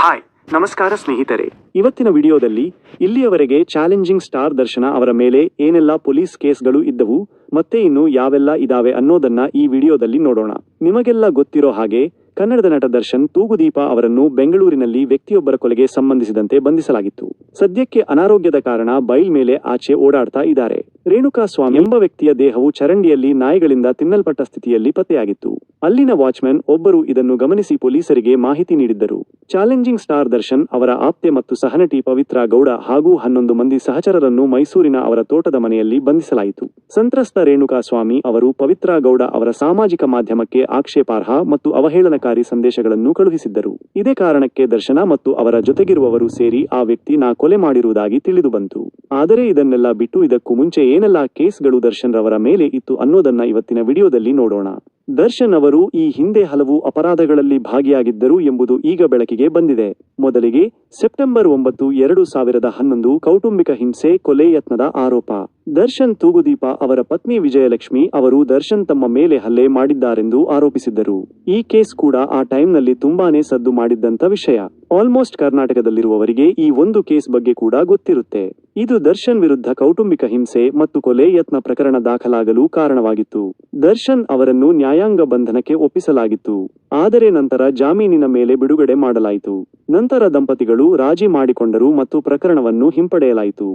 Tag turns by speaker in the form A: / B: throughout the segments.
A: Hi ನಮಸ್ಕಾರ ಸ್ನೇಹಿತರೆ. ಇವತ್ತಿನ ವಿಡಿಯೋದಲ್ಲಿ ಇಲ್ಲಿಯವರೆಗೆ ಚಾಲೆಂಜಿಂಗ್ ಸ್ಟಾರ್ ದರ್ಶನ ಅವರ ಮೇಲೆ ಏನೆಲ್ಲ ಪೊಲೀಸ್ ಕೇಸ್ಗಳು ಇದ್ದವು, ಮತ್ತೆ ಇನ್ನು ಯಾವೆಲ್ಲ ಇದಾವೆ ಅನ್ನೋದನ್ನ ಈ ವಿಡಿಯೋದಲ್ಲಿ ನೋಡೋಣ. ನಿಮಗೆಲ್ಲ ಗೊತ್ತಿರೋ ಹಾಗೆ ಕನ್ನಡದ ನಟ ದರ್ಶನ್ ತೂಗುದೀಪ ಅವರನ್ನು ಬೆಂಗಳೂರಿನಲ್ಲಿ ವ್ಯಕ್ತಿಯೊಬ್ಬರ ಕೊಲೆಗೆ ಸಂಬಂಧಿಸಿದಂತೆ ಬಂಧಿಸಲಾಗಿತ್ತು. ಸದ್ಯಕ್ಕೆ ಅನಾರೋಗ್ಯದ ಕಾರಣ ಬೈಲ್ ಮೇಲೆ ಆಚೆ ಓಡಾಡ್ತಾ ಇದ್ದಾರೆ. ರೇಣುಕಾ ಸ್ವಾಮಿ ಎಂಬ ವ್ಯಕ್ತಿಯ ದೇಹವು ಚರಂಡಿಯಲ್ಲಿ ನಾಯಿಗಳಿಂದ ತಿನ್ನಲ್ಪಟ್ಟ ಸ್ಥಿತಿಯಲ್ಲಿ ಪತ್ತೆಯಾಗಿತ್ತು. ಅಲ್ಲಿನ ವಾಚ್ಮನ್ ಒಬ್ಬರು ಇದನ್ನು ಗಮನಿಸಿ ಪೊಲೀಸರಿಗೆ ಮಾಹಿತಿ ನೀಡಿದ್ದರು. ಚಾಲೆಂಜಿಂಗ್ ಸ್ಟಾರ್ ದರ್ಶನ್ ಅವರ ಆಪ್ತೆ ಮತ್ತು ಸಹನಟಿ ಪವಿತ್ರ ಗೌಡ ಹಾಗೂ ಹನ್ನೊಂದು ಮಂದಿ ಸಹಚರರನ್ನು ಮೈಸೂರಿನ ಅವರ ತೋಟದ ಮನೆಯಲ್ಲಿ ಬಂಧಿಸಲಾಯಿತು. ಸಂತ್ರಸ್ತ ರೇಣುಕಾ ಸ್ವಾಮಿ ಅವರು ಪವಿತ್ರ ಗೌಡ ಅವರ ಸಾಮಾಜಿಕ ಮಾಧ್ಯಮಕ್ಕೆ ಆಕ್ಷೇಪಾರ್ಹ ಮತ್ತು ಅವಹೇಳನಕಾರಿ ಸಂದೇಶಗಳನ್ನು ಕಳುಹಿಸಿದ್ದರು. ಇದೇ ಕಾರಣಕ್ಕೆ ದರ್ಶನ ಮತ್ತು ಅವರ ಜೊತೆಗಿರುವವರು ಸೇರಿ ಆ ವ್ಯಕ್ತಿ ನಾ ಕೊಲೆ ಮಾಡಿರುವುದಾಗಿ ತಿಳಿದುಬಂತು ಆದರೆ ಇದನ್ನೆಲ್ಲ ಬಿಟ್ಟು ಇದಕ್ಕೂ ಮುಂಚೆ ಏನೆಲ್ಲ ಕೇಸ್ಗಳು ದರ್ಶನ್ ರವರ ಮೇಲೆ ಇತ್ತು ಅನ್ನೋದನ್ನ ಇವತ್ತಿನ ವಿಡಿಯೋದಲ್ಲಿ ನೋಡೋಣ. ದರ್ಶನ್ ಅವರು ಈ ಹಿಂದೆ ಹಲವು ಅಪರಾಧಗಳಲ್ಲಿ ಭಾಗಿಯಾಗಿದ್ದರು ಎಂಬುದು ಈಗ ಬೆಳಕಿಗೆ ಬಂದಿದೆ. ಮೊದಲಿಗೆ ಸೆಪ್ಟೆಂಬರ್ ಒಂಬತ್ತು, ಎರಡು ಸಾವಿರದ ಹನ್ನೊಂದು ಕೌಟುಂಬಿಕ ಹಿಂಸೆ, ಕೊಲೆ ಯತ್ನದ ಆರೋಪ. ದರ್ಶನ್ ತೂಗುದೀಪ ಅವರ ಪತ್ನಿ ವಿಜಯಲಕ್ಷ್ಮಿ ಅವರು ದರ್ಶನ್ ತಮ್ಮ ಮೇಲೆ ಹಲ್ಲೆ ಮಾಡಿದ್ದಾರೆಂದು ಆರೋಪಿಸಿದ್ದರು. ಈ ಕೇಸ್ ಕೂಡ ಆ ಟೈಮ್ನಲ್ಲಿ ತುಂಬಾನೇ ಸದ್ದು ಮಾಡಿದ್ದಂತ ವಿಷಯ. ಆಲ್ಮೋಸ್ಟ್ ಕರ್ನಾಟಕದಲ್ಲಿರುವವರಿಗೆ ಈ ಒಂದು ಕೇಸ್ ಬಗ್ಗೆ ಕೂಡ ಗೊತ್ತಿರುತ್ತೆ. ಇದು ದರ್ಶನ್ ವಿರುದ್ಧ ಕೌಟುಂಬಿಕ ಹಿಂಸೆ ಮತ್ತು ಕೊಲೆ ಯತ್ನ ಪ್ರಕರಣ ದಾಖಲಾಗಲು ಕಾರಣವಾಗಿತ್ತು. ದರ್ಶನ್ ಅವರನ್ನು ನ್ಯಾಯಾಂಗ ಬಂಧನಕ್ಕೆ ಒಪ್ಪಿಸಲಾಗಿತ್ತು. ಆದರೆ ನಂತರ ಜಾಮೀನಿನ ಮೇಲೆ ಬಿಡುಗಡೆ ಮಾಡಲಾಯಿತು. ನಂತರ ದಂಪತಿಗಳು ರಾಜಿ ಮಾಡಿಕೊಂಡರು ಮತ್ತು ಪ್ರಕರಣವನ್ನು ಹಿಂಪಡೆಯಲಾಯಿತು.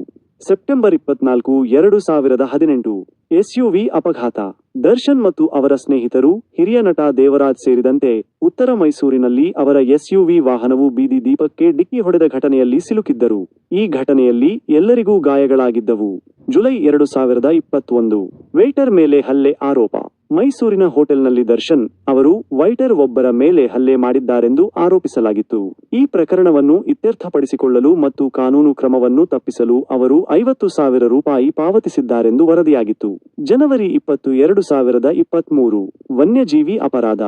A: ಸೆಪ್ಟೆಂಬರ್ ಇಪ್ಪತ್ನಾಲ್ಕು, ಎರಡು ಸಾವಿರದ ಹದಿನೆಂಟು. ಎಸ್ಯುವಿ ಅಪಘಾತ. ದರ್ಶನ್ ಮತ್ತು ಅವರ ಸ್ನೇಹಿತರು, ಹಿರಿಯ ನಟ ದೇವರಾಜ್ ಸೇರಿದಂತೆ ಉತ್ತರ ಮೈಸೂರಿನಲ್ಲಿ ಅವರ ಎಸ್ಯುವಿ ವಾಹನವು ಬೀದಿ ದೀಪಕ್ಕೆ ಡಿಕ್ಕಿ ಹೊಡೆದ ಘಟನೆಯಲ್ಲಿ ಸಿಲುಕಿದ್ದರು. ಈ ಘಟನೆಯಲ್ಲಿ ಎಲ್ಲರಿಗೂ ಗಾಯಗಳಾಗಿದ್ದವು. ಜುಲೈ ಎರಡು ಸಾವಿರದ ಇಪ್ಪತ್ತೊಂದು. ವೇಟರ್ ಮೇಲೆ ಹಲ್ಲೆ ಆರೋಪ. ಮೈಸೂರಿನ ಹೋಟೆಲ್ನಲ್ಲಿ ದರ್ಶನ್ ಅವರು ವೈಟರ್ ಒಬ್ಬರ ಮೇಲೆ ಹಲ್ಲೆ ಮಾಡಿದ್ದಾರೆಂದು ಆರೋಪಿಸಲಾಗಿತ್ತು. ಈ ಪ್ರಕರಣವನ್ನು ಇತ್ಯರ್ಥಪಡಿಸಿಕೊಳ್ಳಲು ಮತ್ತು ಕಾನೂನು ಕ್ರಮವನ್ನು ತಪ್ಪಿಸಲು ಅವರು ಐವತ್ತು ಸಾವಿರ ರೂಪಾಯಿ ಪಾವತಿಸಿದ್ದಾರೆಂದು ವರದಿಯಾಗಿತ್ತು. ಜನವರಿ ಇಪ್ಪತ್ತು, ಎರಡು ಸಾವಿರದ ಇಪ್ಪತ್ಮೂರು, ವನ್ಯಜೀವಿ ಅಪರಾಧ.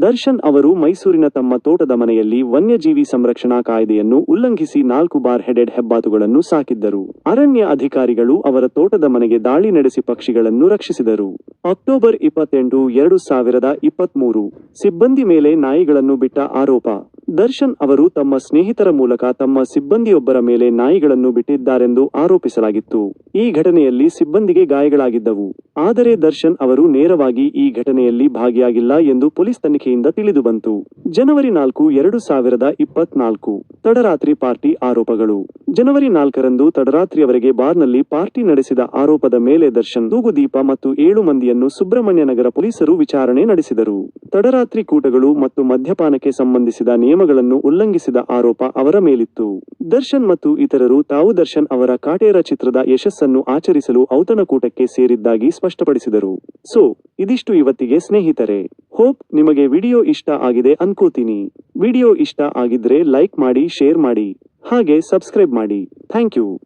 A: ದರ್ಶನ್ ಅವರು ಮೈಸೂರಿನ ತಮ್ಮ ತೋಟದ ಮನೆಯಲ್ಲಿ ವನ್ಯಜೀವಿ ಸಂರಕ್ಷಣಾ ಕಾಯ್ದೆಯನ್ನು ಉಲ್ಲಂಘಿಸಿ ನಾಲ್ಕು ಬಾರ್ ಹೆಡೆಡ್ ಹೆಬ್ಬಾತುಗಳನ್ನು ಸಾಕಿದ್ದರು. ಅರಣ್ಯ ಅಧಿಕಾರಿಗಳು ಅವರ ತೋಟದ ಮನೆಗೆ ದಾಳಿ ನಡೆಸಿ ಪಕ್ಷಿಗಳನ್ನು ರಕ್ಷಿಸಿದರು. ಅಕ್ಟೋಬರ್ ಇಪ್ಪತ್ತೆಂಟು, ಎರಡು ಸಾವಿರದ ಇಪ್ಪತ್ಮೂರು, ಸಿಬ್ಬಂದಿ ಮೇಲೆ ನಾಯಿಗಳನ್ನು ಬಿಟ್ಟ ಆರೋಪ. ದರ್ಶನ್ ಅವರು ತಮ್ಮ ಸ್ನೇಹಿತರ ಮೂಲಕ ತಮ್ಮ ಸಿಬ್ಬಂದಿಯೊಬ್ಬರ ಮೇಲೆ ನಾಯಿಗಳನ್ನು ಬಿಟ್ಟಿದ್ದಾರೆಂದು ಆರೋಪಿಸಲಾಗಿತ್ತು. ಈ ಘಟನೆಯಲ್ಲಿ ಸಿಬ್ಬಂದಿಗೆ ಗಾಯಗಳಾಗಿದ್ದವು. ಆದರೆ ದರ್ಶನ್ ಅವರು ನೇರವಾಗಿ ಈ ಘಟನೆಯಲ್ಲಿ ಭಾಗಿಯಾಗಿಲ್ಲ ಎಂದು ಪೊಲೀಸ್ ತನಿಖೆಯಿಂದ ತಿಳಿದುಬಂತು ಜನವರಿ ನಾಲ್ಕು, ಎರಡು ಸಾವಿರದ ಇಪ್ಪತ್ನಾಲ್ಕು. ತಡರಾತ್ರಿ ಪಾರ್ಟಿ ಆರೋಪಗಳು. ಜನವರಿ ನಾಲ್ಕರಂದು ತಡರಾತ್ರಿಯವರೆಗೆ ಬಾರ್ನಲ್ಲಿ ಪಾರ್ಟಿ ನಡೆಸಿದ ಆರೋಪದ ಮೇಲೆ ದರ್ಶನ್ ತೂಗುದೀಪ ಮತ್ತು ಏಳು ಮಂದಿಯನ್ನು ಸುಬ್ರಹ್ಮಣ್ಯ ನಗರ ಪೊಲೀಸರು ವಿಚಾರಣೆ ನಡೆಸಿದರು. ತಡರಾತ್ರಿ ಕೂಟಗಳು ಮತ್ತು ಮದ್ಯಪಾನಕ್ಕೆ ಸಂಬಂಧಿಸಿದ ನಿಯಮಗಳನ್ನು ಉಲ್ಲಂಘಿಸಿದ ಆರೋಪ ಅವರ ಮೇಲಿತ್ತು. ದರ್ಶನ್ ಮತ್ತು ಇತರರು ತಾವು ದರ್ಶನ್ ಅವರ ಕಾಟೇರ ಚಿತ್ರದ ಯಶಸ್ಸನ್ನು ಆಚರಿಸಲು ಔತಣಕೂಟಕ್ಕೆ ಸೇರಿದ್ದಾಗಿ ಸ್ಪಷ್ಟಪಡಿಸಿದರು. ಸೊ, ಇದಿಷ್ಟು ಇವತ್ತಿಗೆ ಸ್ನೇಹಿತರೆ. ಹೋಪ್ ನಿಮಗೆ ವಿಡಿಯೋ ಇಷ್ಟ ಆಗಿದೆ ಅನ್ಕೋತೀನಿ. ವಿಡಿಯೋ ಇಷ್ಟ ಆಗಿದ್ರೆ ಲೈಕ್ ಮಾಡಿ, ಶೇರ್ ಮಾಡಿ. ಹಾಗೆ ಸಬ್ಸ್ಕ್ರೈಬ್ ಮಾಡಿ. Thank you.